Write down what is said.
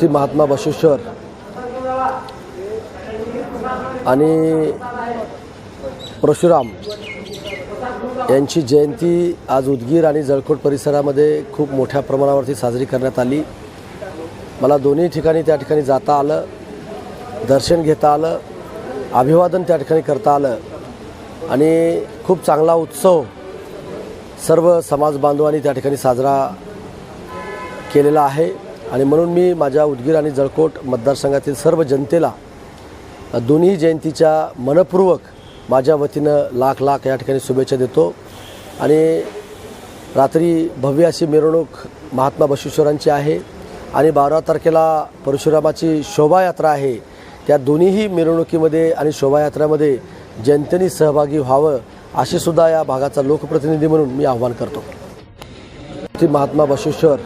श्री महात्मा बसवेश्वर आणि परशुराम यांची जयंती आज उदगीर आणि जळकोट परिसरामध्ये खूप मोठ्या प्रमाणावरती साजरी करण्यात आली. मला दोन्ही ठिकाणी त्या ठिकाणी जाता आलं दर्शन घेता आलं अभिवादन त्या ठिकाणी करता आलं. आणि खूप चांगला उत्सव सर्व समाज बांधवांनी त्या ठिकाणी साजरा केलेला आहे. आणि म्हणून मी माझ्या उदगीर आणि जळकोट मतदारसंघातील सर्व जनतेला दोन्ही जयंतीच्या मनपूर्वक माझ्या वतीनं लाख लाख या ठिकाणी शुभेच्छा देतो. आणि रात्री भव्य अशी मिरवणूक महात्मा बसवेश्वरांची आहे आणि बारा तारखेला परशुरामाची शोभायात्रा आहे. त्या दोन्हीही मिरवणुकीमध्ये आणि शोभायात्रामध्ये जनतेने सहभागी व्हावं अशी सुद्धा या भागाचा लोकप्रतिनिधी म्हणून मी आव्हान करतो. श्री महात्मा बसवेश्वर